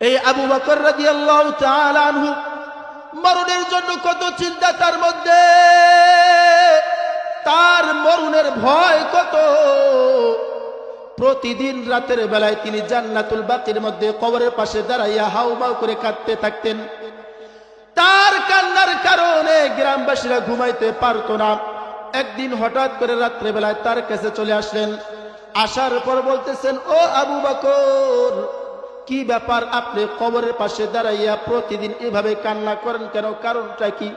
এই আবু বকর রাদিয়াল্লাহু তাআলা আনহু, মরণের জন্য কত চিন্তা তার মধ্যে। তার মরণের ভয় কত। প্রতিদিন রাতের বেলায় তিনি জান্নাতুল বাকির মধ্যে কবরের পাশে দাঁড়াইয়া হাউমাউ করে কাঁদতে থাকতেন। তার কান্নার কারণে গ্রামবাসীরা ঘুমাইতে পারতো না। একদিন হঠাৎ করে রাত্রে বেলায় তার কাছে চলে আসলেন। আসার পর বলতেছেন, ও আবু বকর কি ব্যাপার আপনি কবরের পাশে দাঁড়াইয়া প্রতিদিন এভাবে কান্না করেন কেন? কারণটা কি?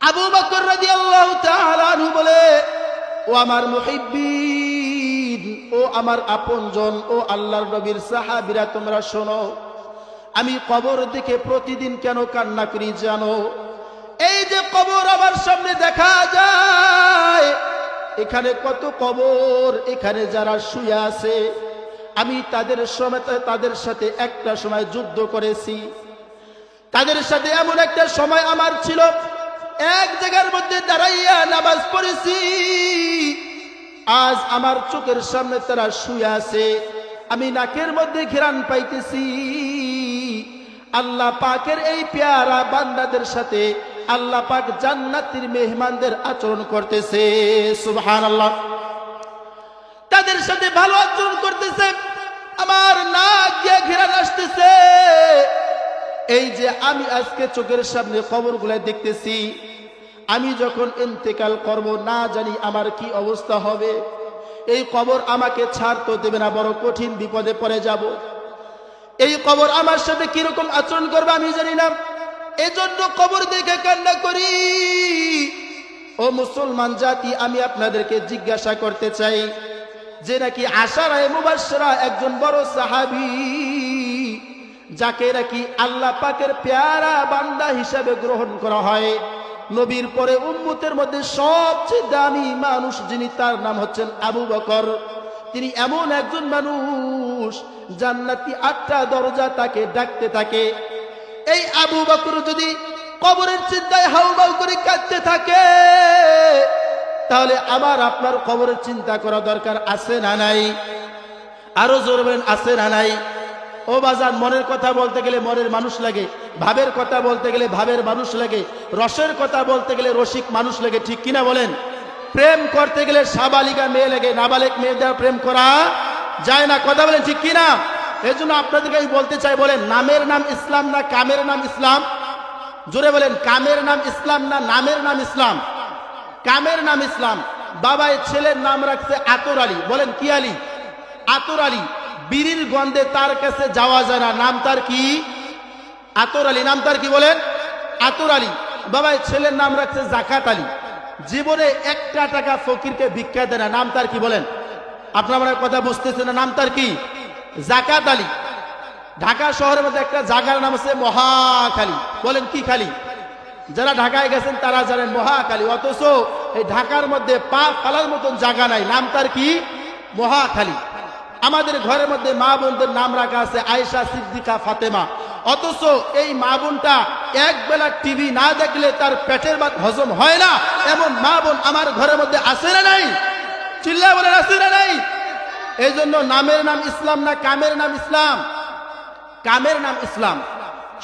আবু বকর বলে, ও আমার মুহিব্বিন, ও আমার আপনজন, ও আল্লাহর নবীর সাহাবীরা, তোমরা শোনো, আমি কবর দেখে প্রতিদিন কেন কান্না করি জানো? এই যে কবর আমার সামনে দেখা যায়, এখানে কত কবর, এখানে যারা শুয়ে আছে আমি তাদের তাদের সাথে একটা সময় যুদ্ধ করেছি। তাদের সাথে এমন একটা সময় আমার ছিল। এক জায়গার মধ্যে দাঁড়াইয়া নামাজ পড়েছি। আজ আমার চোখের সামনে তারা শুয়ে আছে। আমি নাকের মধ্যে ঘেরান পাইতেছি। আল্লাহ পাকের এই পেয়ারা বান্দাদের সাথে আল্লাহ পাক জান্নাতির মেহমানদের আচরণ করতেছে। সুবহান আল্লাহ তাদের সাথে ভালো আচরণ করতেছে, আমার নাক দিয়ে ঘেরান আসতেছে। এই যে আমি আজকে চোখের সামনে খবরগুলো দেখতেছি, আমি যখন ইন্তেকাল করব, না জানি আমার কি অবস্থা হবে। এই কবর আমাকে ছাড় তো দেবে না, বড় কঠিন বিপদে পড়ে যাব। এই কবর আমার সাথে কীরকম আচরণ করবে আমি জানি না। এজন্য কবর দেখে কান্না করি। ও মুসলমান জাতি, আমি আপনাদেরকে জিজ্ঞাসা করতে চাই যে নাকি আশারায় মুবাসরা একজন বড় সাহাবী, যাকে নাকি আল্লাহ পাকের পেয়ারা বান্দা হিসাবে গ্রহণ করা হয়। নবীর পরে উম্মতের মধ্যে সবচেয়ে দামি মানুষ যিনি, তার নাম হচ্ছেন আবু বকর। তিনি এমন একজন মানুষ, জান্নাতি আটটা দরজা তাকে ডাকতে থাকে। এই আবু বকর যদি কবরের চিন্তায় হাউমাউ করে কাঁদতে থাকে তাহলে আমার আপনার কবরের চিন্তা করা দরকার আছে না নাই? আরও জোর বলেন, আছে না নাই? ও বাজার মনের কথা বলতে গেলে মনের মানুষ লাগে, ভাবের কথা বলতে গেলে ভাবের মানুষ লাগে, রসের কথা বলতে গেলে রসিক মানুষ লাগে, ঠিক কিনা বলেন? প্রেম করতে গেলে সাবালিকা মেয়ে লাগে, নাবালিক মেয়েদের প্রেম করা যায় না, কথা বলেন ঠিক কিনা? এই জন্য আপনাদেরকে আমি বলতে চাই, বলেন, নামের নাম ইসলাম না কামের নাম ইসলাম? জোরে বলেন, কামের নাম ইসলাম না নামের নাম ইসলাম? কামের নাম ইসলাম। বাবাই ছেলের নাম রাখছে আতর আলী। বলেন, কি আলী? আতর আলী। বিড়ির গন্ধে তার কাছে যাওয়া যায় না। নাম তার কি? আতর আলী। নাম তার কি বলেন? আতর আলী। বাবাই ছেলের নাম রাখছে জাকাত আলী। জীবনে একটা টাকা ফকিরকে ভিক্ষা দেয় না। নাম তার কি বলেন? আপনার কথা বুঝতেছেন না। নাম তার কি? জাকাত আলী। ঢাকা শহরের মধ্যে একটা জায়গার নাম আছে মহাখালী। বলেন, কি খালি? যারা ঢাকায় গেছেন, তারা জানেন, মহাখালী। অথচ এই ঢাকার মধ্যে পা ফালার মতন জায়গা নাই। নাম তার কি? মহাখালী। আমাদের ঘরের মধ্যে মা বোনদের নাম রাখা আছে, আয়েশা, সিদ্দিকা, ফাতেমা। অথচ এই মা বোনটা এক বেলা টিভি না দেখলে তার পেটের ভাত হজম হয় না এমন মা বোন আমার ঘরের মধ্যে আছে না নাই? চিল্লা বলেন, আছে না নাই? এই জন্য নামের নাম ইসলাম না কামের নাম ইসলাম? কামের নাম ইসলাম।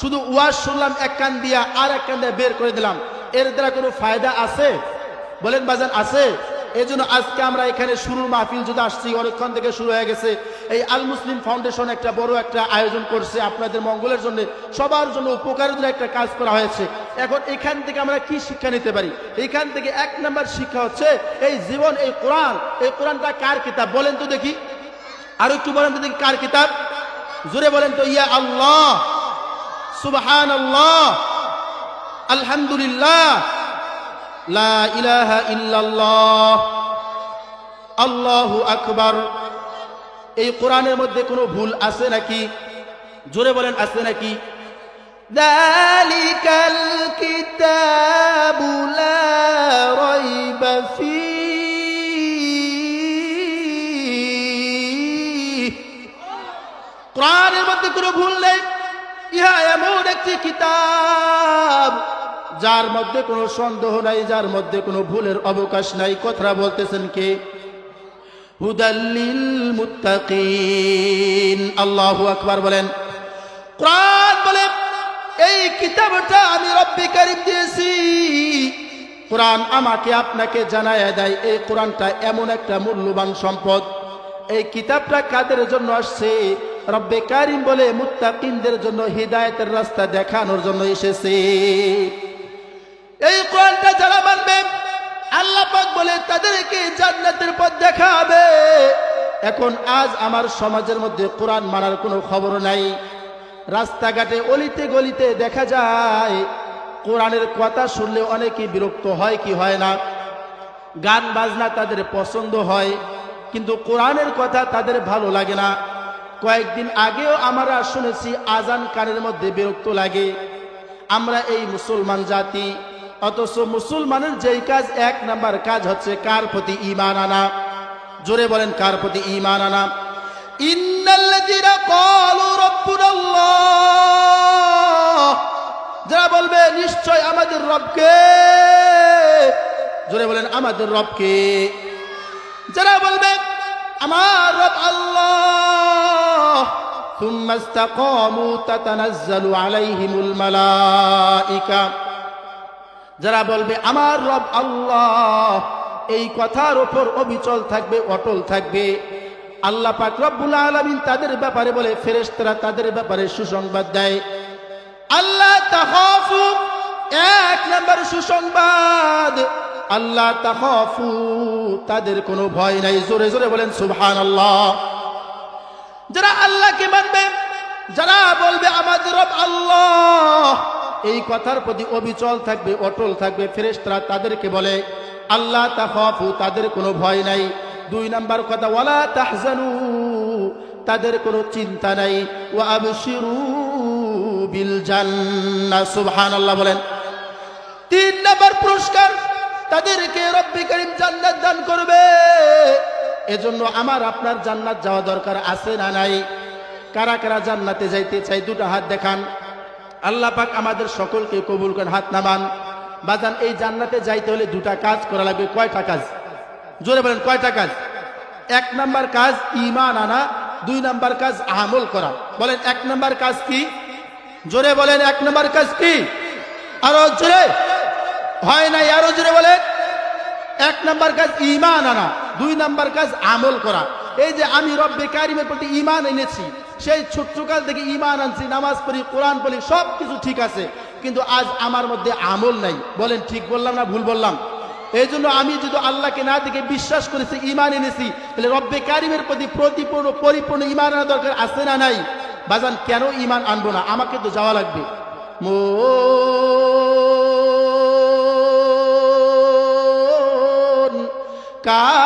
শুধু ওয়াজ শুনলাম, এক কান দিয়া আর এক কান দিয়ে বের করে দিলাম। এর দ্বারা কোনো ফায়দা আছে? বলেন, বাজান, আছে। এই জন্য আজকে আমরা এখানে শুরুর মাহফিল যদি আসছি, অনেকক্ষণ থেকে শুরু হয়ে গেছে। এই আল মুসলিম ফাউন্ডেশন একটা বড় একটা আয়োজন করছে আপনাদের মঙ্গলের জন্য। সবার জন্য উপকারের একটা কাজ করা হয়েছে। এখন এখান থেকে আমরা কি শিক্ষা নিতে পারি? এখান থেকে এক নম্বর শিক্ষা হচ্ছে, এই জীবন, এই কোরআন। এই কোরআনটা কার কিতাব? বলেন তো দেখি। আর একটু বলেন তো দেখি, কার কিতাব? জোরে বলেন তো, ইয়া আল্লাহ। সুবহান আল্লাহ আলহামদুলিল্লাহ লা ইলাহা ইল্লাল্লাহ আল্লাহু আকবার এই কোরআনের মধ্যে কোনো ভুল আছে নাকি জোরে বলেন আছে নাকি ذلك الكتاب لا ريب فيه কোরআনের মধ্যে কোনো ভুল নেই ইহা এমন একটি কিতাব যার মধ্যে কোনো সন্দেহ নাই, যার মধ্যে কোনো ভুলের অবকাশ নাই। কথা বলতেছেন কে? হুদাল্লিল মুত্তাকিন আল্লাহু আকবার বলেন। কোরআন বলে, এই কিতাবটা আমি রব্বি কারিম দিয়েছি। কোরআন আমাকে আপনাকে জানায় দেয়। এই কোরআনটা এমন একটা মূল্যবান সম্পদ। এই কিতাবটা কাদের জন্য আসছে? রব্বে কারিম বলে মুত্তাকিনদের জন্য হৃদায়তের রাস্তা দেখানোর জন্য এসেছে। এই কোরআনটা যারা মানবে, আল্লাহ পাক বলে তাদেরকে জান্নাতের পথ দেখাবে। এখন আজ আমার সমাজের মধ্যে কোরআন মানার কোনো খবর নাই। রাস্তাঘাটে অলিতে গলিতে দেখা যায়, কোরআনের কথা শুনলে অনেকে বিরক্ত হয় কি হয় না? গান বাজনা তাদের পছন্দ হয়, কিন্তু কোরআনের কথা তাদের ভালো লাগে না। কয়েকদিন আগেও আমরা শুনেছি আজান কানের মধ্যে বিরক্ত লাগে। আমরা এই মুসলমান জাতি, অথচ মুসলমানের যেই কাজ এক নাম্বার কাজ হচ্ছে কার প্রতি ইমান আনা। জোরে বলেন, কার প্রতি ইমান আনা? যারা বলবে, নিশ্চয় আমাদের রবকে। জোরে বলেন, আমাদের রবকে। যারা বলবে, আমার রব আল্লাহ। ثم استقاموا تتنزل عليهم الملائكه যারা বলবে আমার রব আল্লাহ এই কথার ওপর অবিচল থাকবে অটল থাকবে আল্লাহ পাক রব্বুল আলামিন তাদের ব্যাপারে বলে ফেরেশতারা তাদের ব্যাপারে সুসংবাদ দেয় আল্লাহ তাহাফু এক নম্বর সুসংবাদ আল্লাহ তাহাফু তাদের কোনো ভয় নাই জোরে জোরে বলেন সুবহান আল্লাহ যারা আল্লাহকে মানবে, যারা বলবে আমাদের আল্লাহ, এই কথার প্রতি অবিচল থাকবে, অটল থাকবে, ফেরেশতারা তাদেরকে বলে, আল্লাহ তাহাফু তাদের কোনো ভয় নাই। দুই নাম্বার কথা, ওয়ালা তাহজানু, তাদের কোনো চিন্তা নাই। ও আবশিরু বিল জান্নাহ, সুবহানাল্লাহ বলেন। তিন নাম্বার পুরস্কার, তাদেরকে রব্বি করিম জান্নাত দান করবে। এজন্য আমার আপনার জান্নাত যাওয়া দরকার আছে না নাই? কারা কারা জান্নাতে যাইতে চাই দুটা হাত দেখান। আল্লাহ পাক আমাদের সকলকে কবুল করেন, হাত নামান। বাজান, এই জান্নাতে যাইতে হলে দুটা কাজ করা লাগবে। কয়টা কাজ? জোরে বলেন, কয়টা কাজ? এক নাম্বার কাজ ইমান আনা, দুই নাম্বার কাজ আমল করা। বলেন, এক নাম্বার কাজ কি? জোরে বলেন, এক নাম্বার কাজ কি? আরও জোরে? হয় নাই, আরও জোরে বলেন। এক নাম্বার কাজ ইমান আনা। দুই নাম্বার কাজ আমল করা। এই যে আমি রব্বে কারিমের প্রতি ইমান এনেছি, সেই ছোট্টকাল থেকে ইমান আনছি, নামাজ পড়ি, কোরআন পড়ি সব কিছু ঠিক আছে। কিন্তু আজ আমার মধ্যে আমল নাই। বলেন, ঠিক বললাম না ভুল বললাম? এই জন্য আমি যদি আল্লাহকে না দেখে বিশ্বাস করেছি ইমান এনেছি, তাহলে রব্বে কারিমের প্রতি প্রতিপূর্ণ, পরিপূর্ণ ইমান আনা দরকার আছে না নাই? বাজান, কেন ইমান আনব না? আমাকে তো যাওয়া লাগবে। মো কার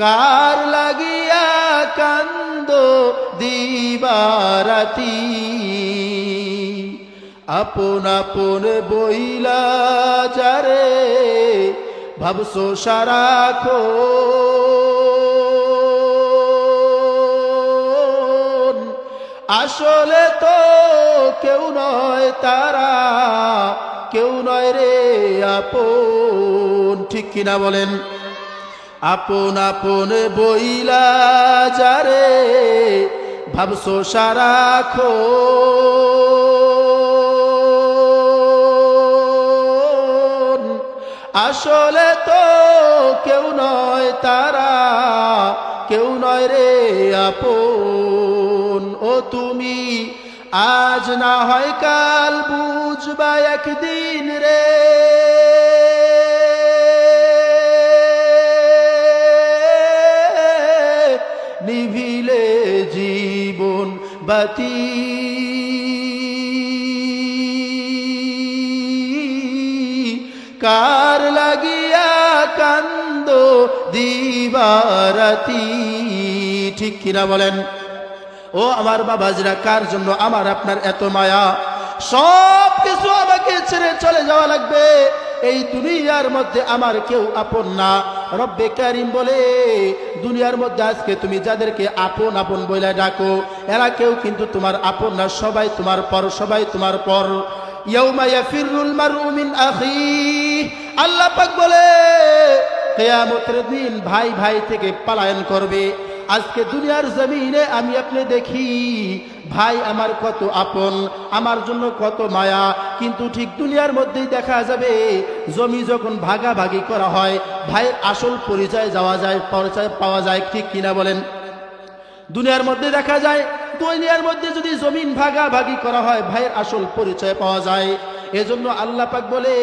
কার লাগিয়া কান্দ দিবারাতি? আপন আপন বইলা যারে, ভাবছ সারাখো আসলে তো কেউ নয় তারা, কেউ নয় রে আপন। ঠিক কিনা বলেন? আপন আপন বইলা যারে, ভাবছ সারাখো আসলে তো কেউ নয় তারা, কেউ নয় রে আপন। ও তুমি, আজ না হয় কাল বুঝবা একদিন রে। বাতি কার লাগিয়া কান্দ দিবারাতি? ঠিক কিনা বলেন? ও আমার বাবাজরা, কার জন্য আমার আপনার এত মায়া? সব কিছু আমাকে ছেড়ে চলে যাওয়া লাগবে। এই দুনিয়ার মধ্যে আমার কেউ আপন না। রব্বে কারিম বলে, দুনিয়ার মধ্যে আজকে তুমি যাদেরকে আপন আপন বলে ডাকো, এরা কেউ কিন্তু তোমার আপন না, সবাই তোমার পর, সবাই তোমার পর। ইয়াউমা ইয়াফিরুল মারউ মিন আখি। আল্লাহ পাক বলে, কেয়ামতের দিন ভাই ভাই থেকে পালায়ন করবে। আজকে দুনিয়ার জমিনে আমি আপনি দেখি ভাই, আমার কত আপন, আমার জন্য কত মায়া। কিন্তু ঠিক দুনিয়ার মধ্যেই দেখা যাবে, জমি যখন ভাগাভাগি করা হয়, ভাইয়ের আসল পরিচয় যাওয়া যায়, পরিচয় পাওয়া যায়, ঠিক কিনা বলেন? দুনিয়ার মধ্যে দেখা যায়, দুনিয়ার মধ্যে যদি জমিন ভাগাভাগি করা হয়, ভাইয়ের আসল পরিচয় পাওয়া যায়। এজন্য আল্লাহ পাক বলে,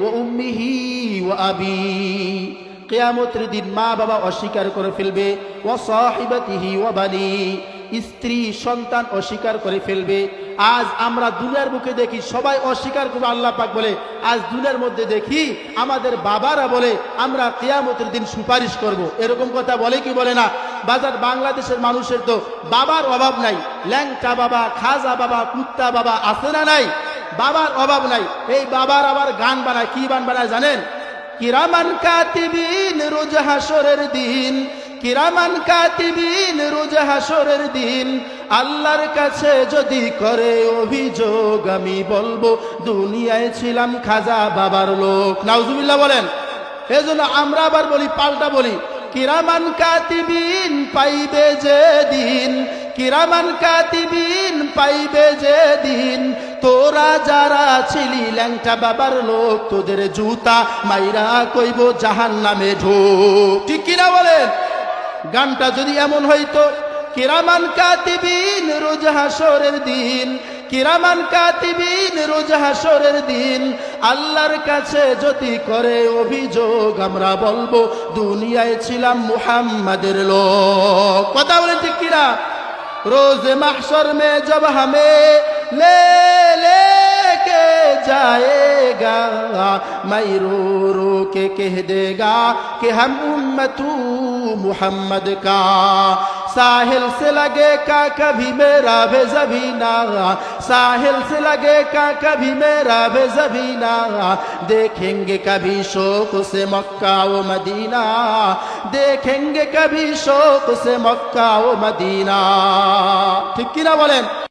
ও উম্মিহি ও আবি। কেয়ামতের দিন মা বাবা অস্বীকার করে ফেলবে ও সাহিবাতিহি ও বানি। স্ত্রী, সন্তান অস্বীকার করে ফেলবে। আজ আমরা দুনিয়ার মুখে দেখি, সবাই অস্বীকার করবে, আল্লাহ পাক বলে। আজ দুনিয়ার মধ্যে দেখি, আমাদের বাবারা বলে, আমরা কেয়ামতের দিন সুপারিশ করব। এরকম কথা বলে কি বলে না? বাজার বাংলাদেশের মানুষের তো বাবার অভাব নাই। ল্যাংটা বাবা, খাজা বাবা, কুত্তা বাবা আছে না নাই? বাবার অভাব নাই। এই বাবার আবার গান বানায়, কি গান বানায় জানেন? কিরামান কাতিবিন, রোজ হাসরের দিন কিরামান কাতিবিন, রোজ হাসরের দিন। আল্লাহর কাছে যদি করে অভিযোগ, আমি বলব, দুনিয়ায় ছিলাম খাজা বাবার লোক। নাউজুবিল্লাহ বলেন, এজন্য আমরা আবার বলি, পাল্টা বলি, কিরামান কাতিবিন পাইবে যে দিন, কিরামান কাতিবিন পাইবে যে দিন। তোরা যারা ছিলি ল্যাংটা বাবার লোক, তোদের জুতা মাইরা কইব জাহান নামে ঢোক। ঠিক কিনা বলেন? গানটা যদি এমন হইতো কিরামান কাতিবিন রোজ হাসরের দিন, কিরামান কাতিবিন রোজ হাসরের দিন, আল্লাহর কাছে যদি করে অভিযোগ, আমরা বলব, দুনিয়ায় ছিলাম মুহাম্মাদের লোক। কথা বলে কিরা রোজ মাহসর মে, জব হামে লে লে जाएगा। मई रो रो के कह देगा कि हम उम्मतू मोहम्मद का। साहिल से लगे का कभी मेरा वे जबीना साहिल से लगे का कभी मेरा वे जबीना देखेंगे कभी शोक से मक्का वो मदीना। देखेंगे कभी शोक से मक्का वो मदीना। ठीक ना बोले?